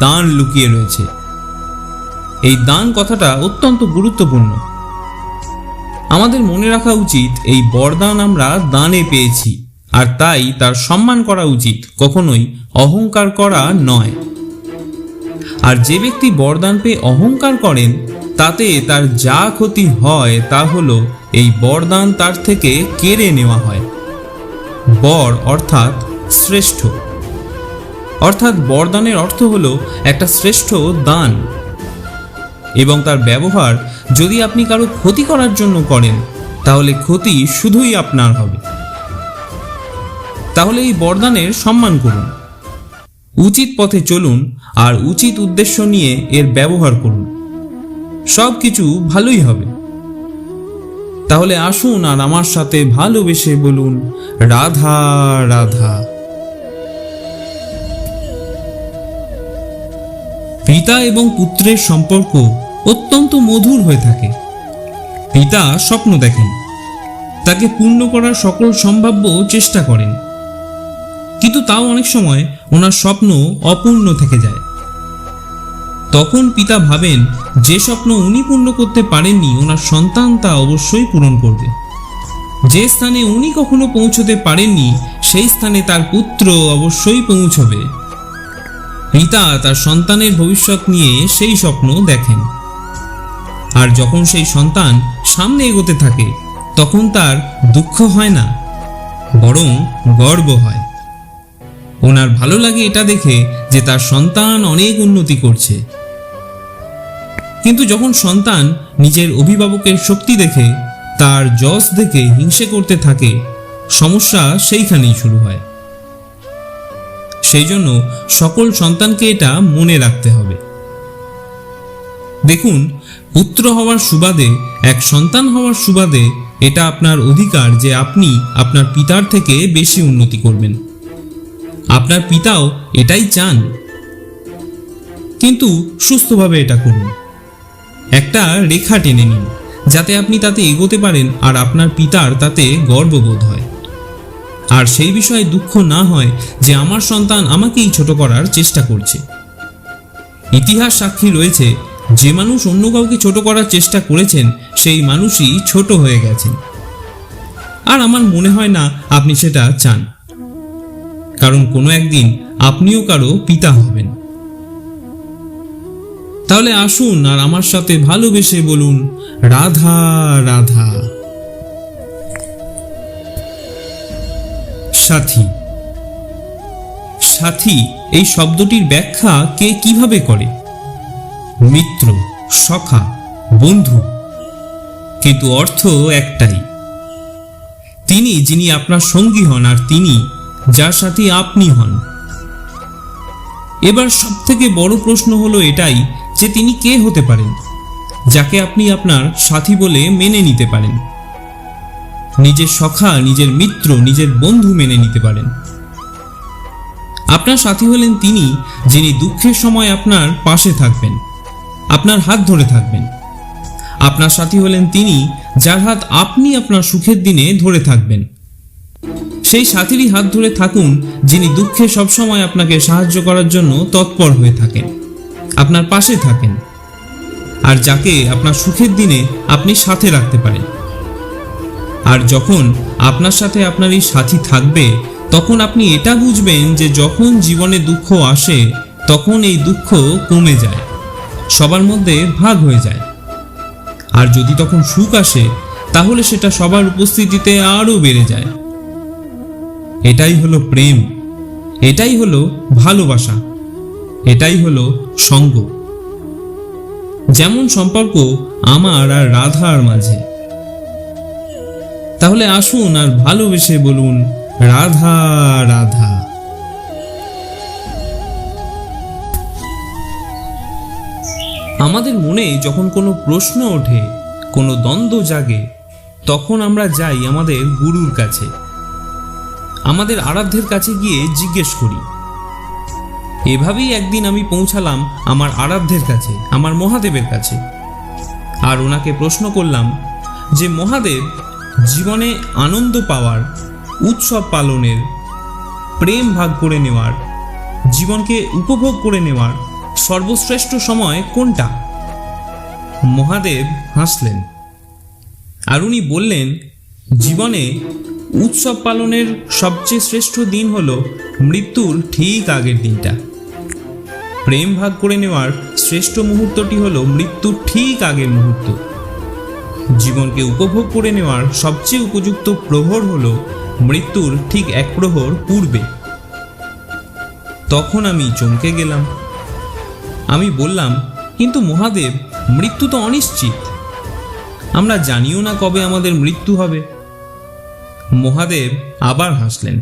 দান লুকিয়ে রয়েছে। এই দান কথাটা অত্যন্ত গুরুত্বপূর্ণ। আমাদের মনে রাখা উচিত, এই বরদান আমরা দানে পেয়েছি, আর তাই তার সম্মান করা উচিত, কখনোই অহংকার করা নয়। আর যে ব্যক্তি বরদান পেয়ে অহংকার করেন, তাতে তার যা ক্ষতি হয় তা হলো এই বরদান তার থেকে কেড়ে নেওয়া হয়। বর অর্থাৎ শ্রেষ্ঠ। অর্থাৎ বরদানের অর্থ হলো একটা শ্রেষ্ঠ দান। এবং তার ব্যবহার যদি আপনি কারও ক্ষতি করার জন্য করেন, তাহলে ক্ষতি শুধুই আপনার হবে। তাহলে এই বরদানের সম্মান করুন। উচিত পথে চলুন আর উচিত উদ্দেশ্য নিয়ে এর ব্যবহার করুন। সব কিছু ভালোই হবে। তাহলে আসুন আর আমার সাথে ভালোবেসে বলুন, রাধা রাধা। পিতা এবং পুত্রের সম্পর্ক অত্যন্ত মধুর হয়ে থাকে। পিতা স্বপ্ন দেখেন। তাকে পূর্ণ করার সকল সম্ভাব্য চেষ্টা করেন। কিন্তু তাও অনেক সময় ওনার স্বপ্ন অপূর্ণ থেকে যায়। তখন পিতা ভাবেন, যে স্বপ্ন উনি পূর্ণ করতে পারেননি, ওনার সন্তান তা অবশ্যই পূরণ করবে। যে স্থানে উনি কখনো পৌঁছতে পারেননি, সেই স্থানে তার পুত্র অবশ্যই পৌঁছবে। পিতা তার সন্তানের ভবিষ্যৎ নিয়ে সেই স্বপ্ন দেখেন। আর যখন সেই সন্তান সামনে এগোতে থাকে, তখন তার দুঃখ হয় না, বরং গর্ব হয়। ওনার ভালো লাগে এটা দেখে যে তার সন্তান অনেক উন্নতি করছে। কিন্তু যখন সন্তান নিজের অভিভাবকের শক্তি দেখে, তার যশ দেখে হিংসে করতে থাকে, সমস্যা সেইখানেই শুরু হয়। সেই জন্য সকল সন্তানকে এটা মনে রাখতে হবে। দেখুন, পুত্র হওয়ার সুবাদে, এক সন্তান হওয়ার সুবাদে এটা আপনার অধিকার যে আপনি আপনার পিতার থেকে বেশি উন্নতি করবেন। আপনার পিতাও এটাই চান। কিন্তু সুস্থভাবে এটা করুন। একটা রেখা টেনে নিন, যাতে আপনি তাতে এগোতে পারেন আর আপনার পিতার তাতে গর্ববোধ হয়। আর সেই বিষয়ে দুঃখ না হয় যে আমার সন্তান আমাকেই ছোট করার চেষ্টা করছে। ইতিহাস সাক্ষী রয়েছে, যে মানুষ অন্য কাউকে ছোট করার চেষ্টা করেছেন, সেই মানুষই ছোট হয়ে গেছেন। আর আমার মনে হয় না আপনি সেটা চান। কারণ কোনো একদিন আপনিও কারও পিতা হবেন। তাহলে আসুন আর আমার সাথে ভালোবেসে বলুন, রাধা রাধা। সাথী। সাথী, এই শব্দটির ব্যাখ্যা কে কীভাবে করে? মিত্র, সখা, বন্ধু। কিন্তু অর্থ একটাই। তিনি যিনি আপনার সঙ্গী হন আর তিনি যার সাথে আপনি হন। এবার সব থেকে বড় প্রশ্ন হলো এটাই যে তিনি কে হতে পারেন, যাকে আপনি আপনার সাথী বলে মেনে নিতে পারেন। নিজের সখা, নিজের মিত্র, নিজের বন্ধু মেনে নিতে পারেন। আপনার সাথী হলেন তিনি, যিনি দুঃখের সময় আপনার পাশে থাকবেন, আপনার হাত ধরে থাকবেন। আপনার সাথী হলেন তিনি, যার হাত আপনি আপনার সুখের দিনে ধরে থাকবেন। সেই সাথীরই হাত ধরে থাকুন, যিনি দুঃখে সবসময় আপনাকে সাহায্য করার জন্য তৎপর হয়ে থাকেন, আপনার পাশে থাকেন, আর যাকে আপনার সুখের দিনে আপনি সাথে রাখতে পারেন। আর যখন আপনার সাথে আপনার এই সাথী থাকবে, তখন আপনি এটা বুঝবেন যে যখন জীবনে দুঃখ আসে, তখন এই দুঃখ কমে যায়, সবার মধ্যে ভাগ হয়ে যায়। আর যদি তখন সুখ আসে, তাহলে সেটা সবার উপস্থিতিতে আরও বেড়ে যায়। এটাই হলো প্রেম, এটাই হলো ভালোবাসা, এটাই হলো সঙ্গ। যেমন সম্পর্ক আমার আর রাধার মাঝে। তাহলে আসুন আর ভালোবেসে বলুন, রাধা রাধা। আমাদের মনে যখন কোনো প্রশ্ন ওঠে, কোনো দ্বন্দ্ব জাগে, তখন আমরা যাই আমাদের গুরুর কাছে। আমাদের আরাধ্যের কাছে গিয়ে জিজ্ঞেস করি, এভাবেই একদিন আমি পৌঁছালাম আমার আরাধ্যের কাছে, আমার মহাদেবের কাছে? আর ওনাকে প্রশ্ন করলাম, যে মহাদেব জীবনে আনন্দ পাওয়ার, উৎসব পালনের, প্রেম ভাগ করে নেওয়ার, জীবনকে উপভোগ করে নেওয়ার সর্বশ্রেষ্ঠ সময় কোনটা? মহাদেব হাসলেন। আর উনি বললেন, জীবনে উৎসব পালনের সবচেয়ে শ্রেষ্ঠ দিন হল মৃত্যুর ঠিক আগের দিনটা। প্রেম ভাগ করে নেওয়ার শ্রেষ্ঠ মুহূর্তটি হলো মৃত্যুর ঠিক আগের মুহূর্ত। জীবনকে উপভোগ করে নেওয়ার সবচেয়ে উপযুক্ত প্রহর হল মৃত্যুর ঠিক এক প্রহর পূর্বে। তখন আমি চমকে গেলাম। আমি বললাম, কিন্তু মহাদেব, মৃত্যু তো অনিশ্চিত। আমরা জানিও না কবে আমাদের মৃত্যু হবে। মহাদেব আবার হাসলেন।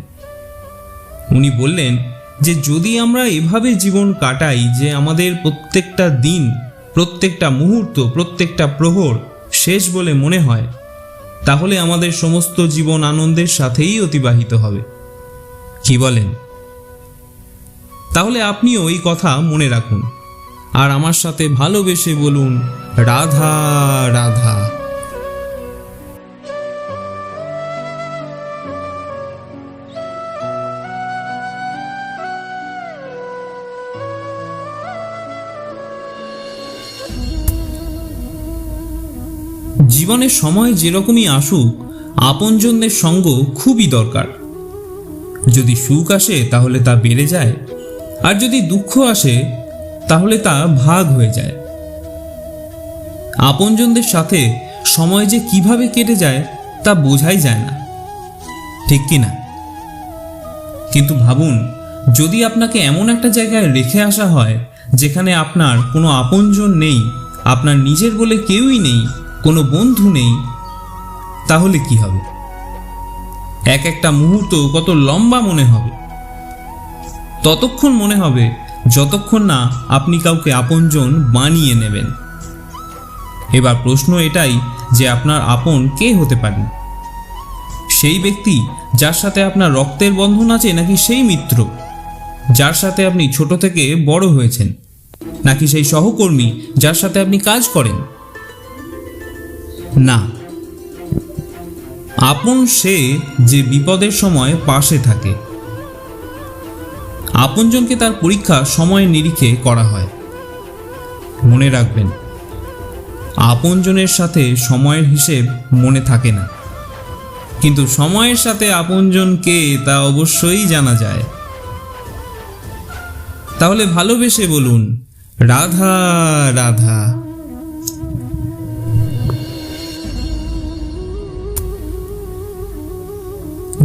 উনি বললেন, যে যদি আমরা এভাবে জীবন কাটাই যে আমাদের প্রত্যেকটা দিন, প্রত্যেকটা মুহূর্ত, প্রত্যেকটা প্রহর শেষ বলে মনে হয়, তাহলে আমাদের সমস্ত জীবন আনন্দের সাথেই অতিবাহিত হবে। কি বলেন? তাহলে আপনিও এই কথা মনে রাখুন। আর আমার সাথে ভালোবেসে বলুন, রাধা রাধা। জীবনে সময় যেরকমই আসুক, আপনজনদের সঙ্গ খুবই দরকার। যদি সুখ আসে, তাহলে তা বেড়ে যায়, আর যদি দুঃখ আসে, তাহলে তা ভাগ হয়ে যায়। আপনজনদের সাথে সময় যে কীভাবে কেটে যায়, তা বোঝাই যায় না। ঠিক কি না? কিন্তু ভাবুন, যদি আপনাকে এমন একটা জায়গায় রেখে আসা হয়, যেখানে আপনার কোনো আপনজন নেই, আপনার নিজের বলে কেউই নেই কোনো বন্ধু নেই, তাহলে কি হবে? এক একটা মুহূর্ত কত লম্বা মনে হবে। ততক্ষণ মনে হবে যতক্ষণ না আপনি কাউকে আপনজন বানিয়ে নেবেন। এবার প্রশ্ন এটাই যে আপনার আপন কে হতে পারেন সেই ব্যক্তি যার সাথে আপনার রক্তের বন্ধন আছে নাকি সেই মিত্র? যার সাথে আপনি ছোট থেকে বড় হয়েছেন, নাকি সেই সহকর্মী যার সাথে আপনি কাজ করেন? না। আপন সে যে বিপদের সময় পাশে থাকে। আপনজনকে তার পরীক্ষা সময়ের নিরিখে করা হয়। মনে রাখবেন, আপনজনের সাথে সময়ের হিসেব মনে থাকে না। কিন্তু সময়ের সাথে আপনজন কে তা অবশ্যই জানা যায়। তাহলে ভালোবেসে বলুন, রাধা রাধা।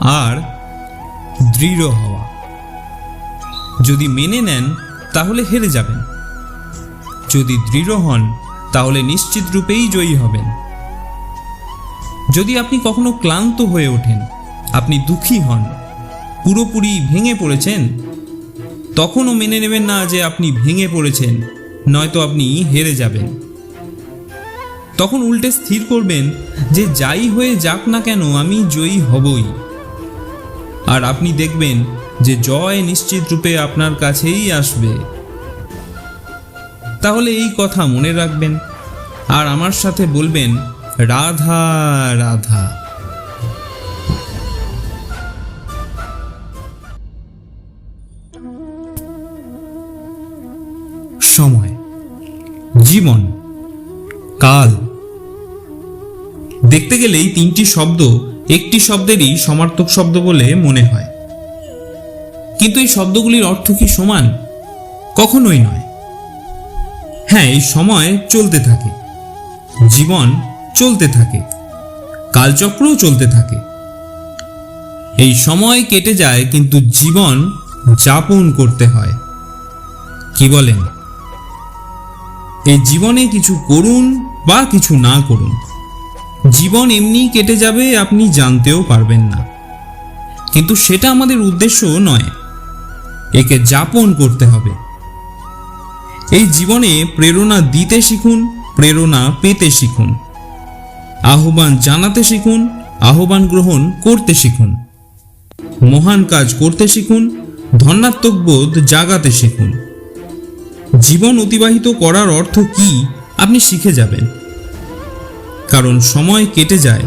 আর দৃঢ় হওয়া। যদি মেনে নেন, তাহলে হেরে যাবেন। যদি দৃঢ় হন, তাহলে নিশ্চিত রূপেই জয়ী হবেন। যদি আপনি কখনো ক্লান্ত হয়ে ওঠেন, আপনি দুঃখী হন, পুরোপুরি ভেঙে পড়েছেন, তখনও মেনে নেবেন না যে আপনি ভেঙে পড়েছেন, নয়তো আপনি হেরে যাবেন। তখন উল্টে স্থির করবেন যে যাই হয়ে যাক না কেন, আমি জয়ী হবই। আর আপনি দেখবেন যে জয় নিশ্চিত রূপে আপনার কাছেই আসবে। তাহলে এই কথা মনে রাখবেন। আর আমার সাথে বলবেন, রাধা রাধা। সময়, জীবন, কাল। দেখতে গেলে এই তিনটি শব্দ একটি শব্দেরই সমার্থক শব্দ বলে মনে হয়। কিন্তু এই শব্দগুলির অর্থ কি সমান? কখনোই নয়। হ্যাঁ এই সময় চলতে থাকে। জীবন চলতে থাকে। কালচক্রও চলতে থাকে। এই সময় কেটে যায়, কিন্তু জীবন যাপন করতে হয়। কি বলেন? এই জীবনে কিছু করুন বা কিছু না করুন। জীবন এমনি কেটে যাবে, আপনি জানতেও পারবেন না। কিন্তু সেটা আমাদের উদ্দেশ্য নয়। একে যাপন করতে হবে। এই জীবনে প্রেরণা দিতে শিখুন, প্রেরণা পেতে শিখুন। আহ্বান জানাতে শিখুন, আহ্বান গ্রহণ করতে শিখুন। মহান কাজ করতে শিখুন ধন্যাত্মক বোধ জাগাতে শিখুন। জীবন অতিবাহিত করার অর্থ কি, আপনি শিখে যাবেন। কারণ সময় কেটে যায়,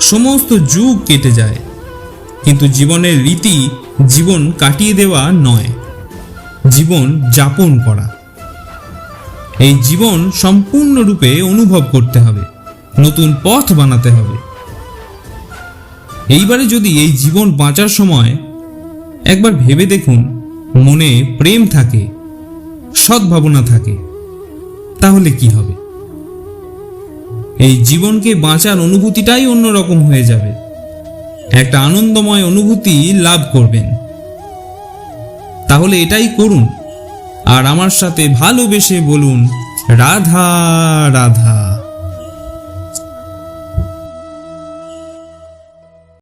সমস্ত যুগ কেটে যায়, কিন্তু জীবনের রীতি জীবন কাটিয়ে দেওয়া নয়, জীবন যাপন করা। এই জীবন সম্পূর্ণরূপে অনুভব করতে হবে, নতুন পথ বানাতে হবে। এইবারে যদি এই জীবন বাঁচার সময় একবার ভেবে দেখুন, মনে প্রেম থাকে, সদ্ভাবনা থাকে, তাহলে কি হবে? এই জীবনকে বাঁচার অনুভূতিটাই অন্যরকম হয়ে যাবে। একটা আনন্দময় অনুভূতি লাভ করবেন। তাহলে এটাই করুন। আর আমার সাথে ভালোবেসে বলুন, রাধা রাধা।